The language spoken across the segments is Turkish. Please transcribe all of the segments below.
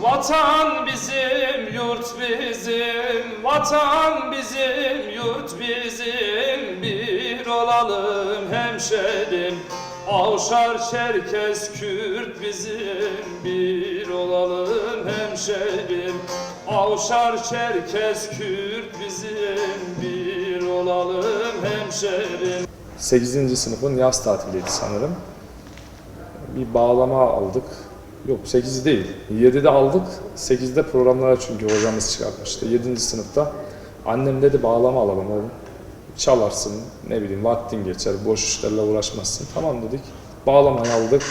Vatan bizim, yurt bizim, vatan bizim, yurt bizim, bir olalım hemşerim. Avşar, Çerkez, Kürt bizim, bir olalım hemşerim. Avşar, Çerkez, Kürt bizim, bir olalım hemşerim. 8. sınıfın yaz tatiliydi sanırım. Bir bağlama aldık. Yok 8 değil. 7'de aldık. 8'de programlara çünkü hocamız çıkartmıştı. 7. sınıfta annem dedi bağlama alalım oğlum. Çalarsın ne bileyim vaktin geçer boş işlerle uğraşmazsın. Tamam dedik. Bağlamayı aldık.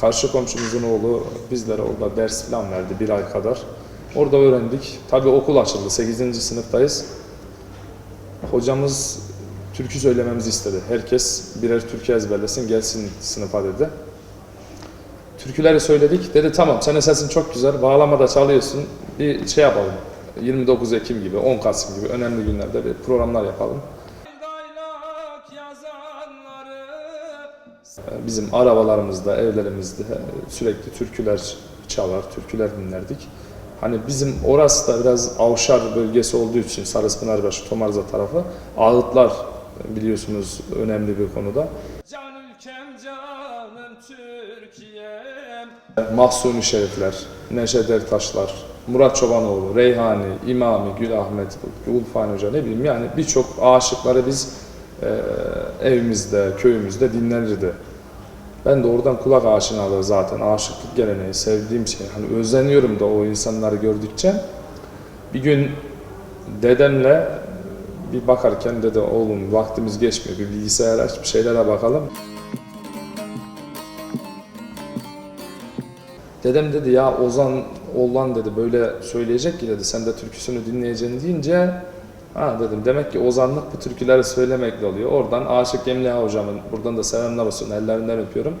Karşı komşumuzun oğlu bizlere orada ders falan verdi bir ay kadar. Orada öğrendik. Tabii okul açıldı. 8. sınıftayız. Hocamız türkü söylememizi istedi. Herkes birer türkü ezberlesin gelsin sınıfa dedi. Türküleri söyledik. Dedi tamam senin sesin çok güzel. Bağlamada çalıyorsun. Bir şey yapalım. 29 Ekim gibi, 10 Kasım gibi önemli günlerde bir programlar yapalım. Ee, Bizim arabalarımızda, evlerimizde sürekli türküler çalar, türküler dinlerdik. Hani bizim orası da biraz Avşar bölgesi olduğu için Sarıspınarbaşı, Tomarza tarafı ağıtlar biliyorsunuz önemli bir konuda. Mahsuni Şerifler, Neşet Ertaşlar, Murat Çobanoğlu, Reyhani, İmami, Gül Ahmet, Gülfani Hoca ne bileyim yani birçok aşıkları biz e, evimizde, köyümüzde dinlenirdi. Ben de oradan kulak aşinalığı zaten aşıklık geleneği, sevdiğim şey. Hani özleniyorum da o insanları gördükçe. Bir gün dedemle bir bakarken dedi oğlum vaktimiz geçmiyor bir bilgisayar aç bir şeylere bakalım. Dedem dedi ya Ozan Oğlan dedi böyle söyleyecek ki dedi sen de türküsünü dinleyeceksin deyince ha dedim demek ki ozanlık bu türküleri söylemekle oluyor. Oradan Aşık Emliha hocamın buradan da selamlar olsun ellerinden öpüyorum.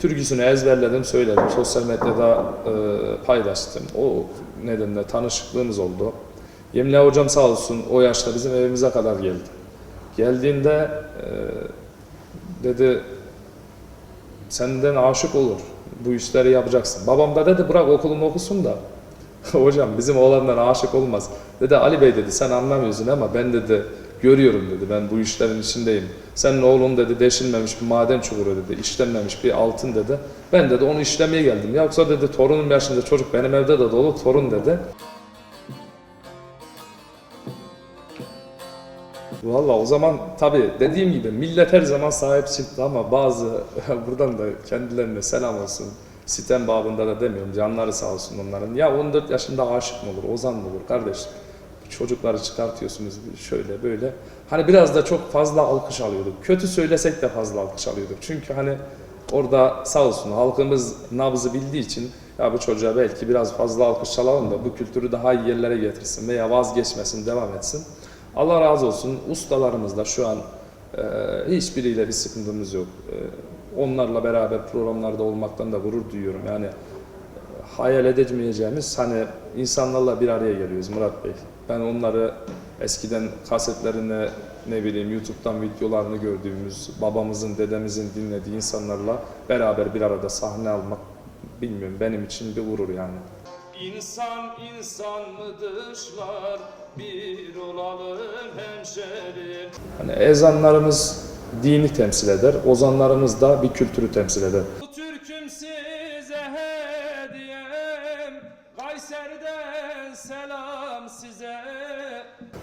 Türküsünü ezberledim söyledim sosyal medyada e, paylaştım. O nedenle tanışıklığımız oldu. Yemliha hocam sağ olsun o yaşta bizim evimize kadar geldi. Geldiğinde e, dedi senden aşık olur. Bu işleri yapacaksın. Babam da dedi bırak okulunu okusun da. Hocam bizim oğlanlar aşık olmaz. Dedi Ali Bey dedi sen anlamıyorsun ama ben dedi görüyorum dedi ben bu işlerin içindeyim. Senin oğlun dedi deşilmemiş bir maden çukuru dedi işlenmemiş bir altın dedi. Ben dedi onu işlemeye geldim. Yoksa dedi torunum yaşında çocuk benim evde de dolu torun dedi. Valla o zaman tabii dediğim gibi millet her zaman sahip çıktı ama bazı buradan da kendilerine selam olsun. Sitem babında da demiyorum canları sağ olsun onların. Ya 14 yaşında aşık mı olur, ozan mı olur kardeşim? Çocukları çıkartıyorsunuz şöyle böyle. Hani biraz da çok fazla alkış alıyorduk. Kötü söylesek de fazla alkış alıyorduk. Çünkü hani orada sağ olsun halkımız nabzı bildiği için ya bu çocuğa belki biraz fazla alkış çalalım da bu kültürü daha iyi yerlere getirsin veya vazgeçmesin, devam etsin. Allah razı olsun ustalarımız da şu an e, hiçbiriyle bir sıkıntımız yok. E, onlarla beraber programlarda olmaktan da gurur duyuyorum. Yani e, hayal edemeyeceğimiz hani insanlarla bir araya geliyoruz Murat Bey. Ben onları eskiden kasetlerine ne bileyim YouTube'dan videolarını gördüğümüz babamızın, dedemizin dinlediği insanlarla beraber bir arada sahne almak bilmiyorum benim için bir gurur yani. İnsan insan mı dışlar Hani ezanlarımız dini temsil eder, ozanlarımız da bir kültürü temsil eder. Bu türküm size hediyem Kayseri'den selam size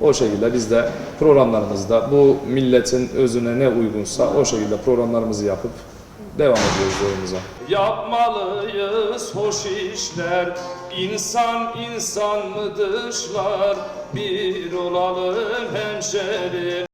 O şekilde biz de programlarımızda bu milletin özüne ne uygunsa o şekilde programlarımızı yapıp devam ediyoruz yolumuza. Yapmalıyız hoş işler İnsan insan mı dışlar Bir olalım hemşerim